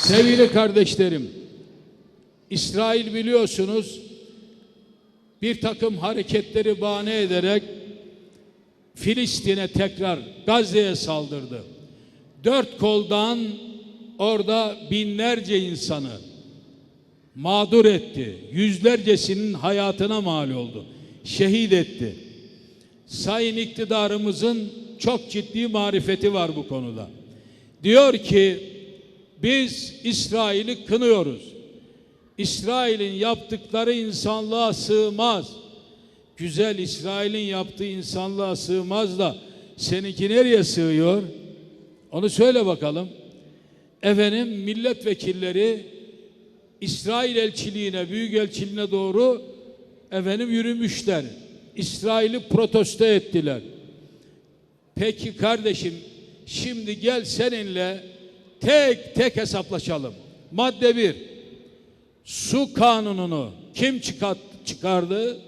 Sevgili kardeşlerim, İsrail biliyorsunuz bir takım hareketleri bahane ederek Filistin'e tekrar Gazze'ye saldırdı. Dört koldan orada binlerce insanı mağdur etti. Yüzlercesinin hayatına mal oldu. Şehit etti. Sayın iktidarımızın çok ciddi marifeti var bu konuda. Diyor ki biz İsrail'i kınıyoruz. İsrail'in yaptıkları insanlığa sığmaz. Güzel İsrail'in yaptığı insanlığa sığmaz da seninki nereye sığıyor? Onu söyle bakalım. Efendim milletvekilleri İsrail elçiliğine, büyük elçiliğine doğru efendim yürümüşler. İsrail'i protesto ettiler. Peki kardeşim şimdi gel seninle tek tek hesaplaşalım. Madde bir, su kanununu kim çıkart, çıkardı?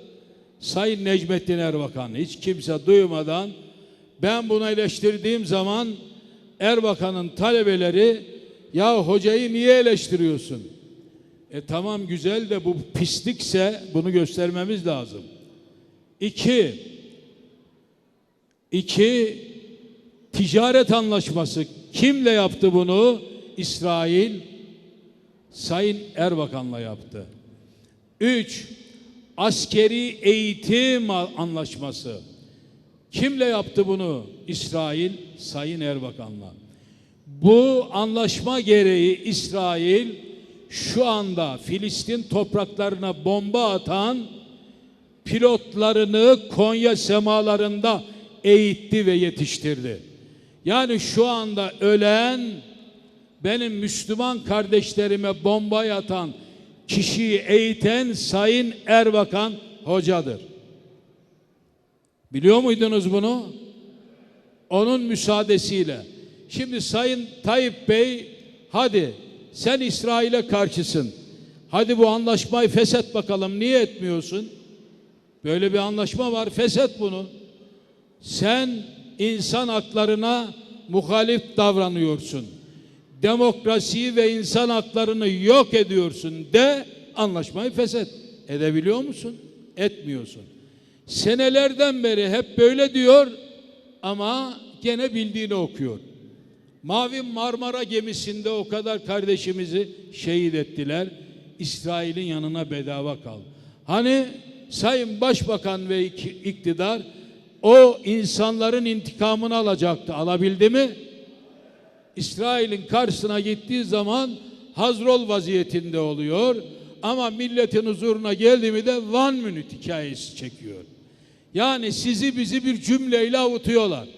Sayın Necmettin Erbakan. Hiç kimse duymadan ben bunu eleştirdiğim zaman Erbakan'ın talebeleri ya hocayı niye eleştiriyorsun? E tamam güzel de bu pislikse bunu göstermemiz lazım. İki, iki ticaret anlaşması kimle yaptı bunu? İsrail Sayın Erbakan'la yaptı. Üç, askeri eğitim anlaşması. Kimle yaptı bunu? İsrail Sayın Erbakan'la. Bu anlaşma gereği İsrail şu anda Filistin topraklarına bomba atan pilotlarını Konya semalarında eğitti ve yetiştirdi. Yani şu anda ölen benim Müslüman kardeşlerime bomba atan kişiyi eğiten Sayın Erbakan hocadır. Biliyor muydunuz bunu? Onun müsaadesiyle. Şimdi Sayın Tayyip Bey hadi sen İsrail'e karşısın. Hadi bu anlaşmayı feshet bakalım. Niye etmiyorsun? Böyle bir anlaşma var. Feshet bunu. Sen insan haklarına muhalif davranıyorsun. Demokrasiyi ve insan haklarını yok ediyorsun de anlaşmayı feshet. Edebiliyor musun? Etmiyorsun. Senelerden beri hep böyle diyor ama gene bildiğini okuyor. Mavi Marmara gemisinde o kadar kardeşimizi şehit ettiler. İsrail'in yanına bedava kal. Hani Sayın Başbakan ve iktidar o insanların intikamını alacaktı. Alabildi mi? İsrail'in karşısına gittiği zaman hazrol vaziyetinde oluyor. Ama milletin huzuruna geldi mi de one minute hikayesi çekiyor. Yani sizi bizi bir cümleyle avutuyorlar.